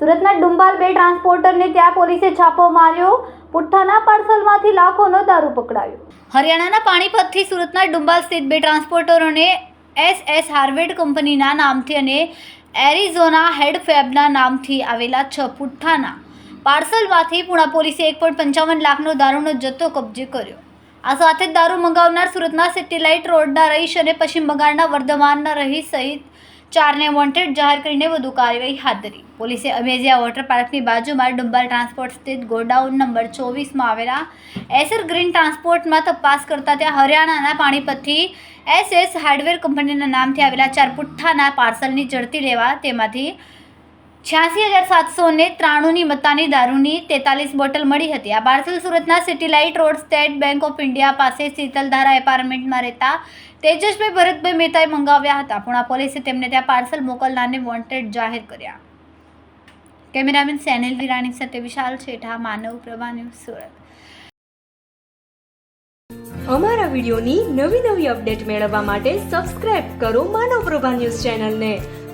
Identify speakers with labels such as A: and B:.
A: સુરતના ડુંબાલ બે ટ્રાન્સપોર્ટરને ત્યાં પોલીસે છાપો માર્યો. પુઠ્ઠાના પાર્સલમાંથી લાખોનો દારૂ પકડાયો. હરિયાણાના પાણીપતથી સુરતના ડુંબાલ સ્થિત બે ટ્રાન્સપોર્ટરોને એસ એસ હાર્વેડ કંપનીના નામથી અને એરિઝોના હેડફેબના નામથી આવેલા છ પુઠ્ઠાના પાર્સલમાંથી પુણા પોલીસે એક પોઈન્ટ પંચાવન લાખનો દારૂનો જથ્થો કબજે કર્યો. આ સાથે જ દારૂ મંગાવનાર સુરતના સેટેલાઇટ રોડના રહીશ અને પશ્ચિમ બંગાળના વર્ધમાનના રહીશ સહિત ચારને વોન્ટેડ જાહેર કરીને વધુ કાર્યવાહી હાથ ધરી. પોલીસે અમેઝિયા વોટર પાર્કની બાજુમાં ડુંબાલ ટ્રાન્સપોર્ટ સ્થિત ગોડાઉન નંબર ચોવીસમાં આવેલા એસર ગ્રીન ટ્રાન્સપોર્ટમાં તપાસ કરતા ત્યાં હરિયાણાના પાણીપતથી એસ હાર્ડવેર કંપનીના નામથી આવેલા ચાર પુઠ્ઠાના પાર્સલની ઝડપી લેવા તેમાંથી છ્યાસી હજાર સાતસો ને ત્રાણુંની મત્તાની દારૂની તેતાલીસ બોટલ મળી હતી. આ પાર્સલ સુરતના city light road state bank of India પાસે શીતલધારા એપાર્ટમેન્ટમાં રહેતા તેજસભાઈ ભરતભાઈ મહેતાએ મંગાવ્યા હતા. પુણા પોલીસે તેમને ત્યાં પાર્સલ મોકલનારને વોન્ટેડ જાહેર કર્યા. કેમેરામેન સેનિલ વિરાણી સાથે વિશાલ છેઠા, માનવ પ્રભા ન્યૂઝ સુરત.
B: અમારા વિડીયોની નવી નવી અપડેટ મેળવવા માટે સબસ્ક્રાઇબ કરો માનવ પ્રભા ન્યૂઝ ચેનલને.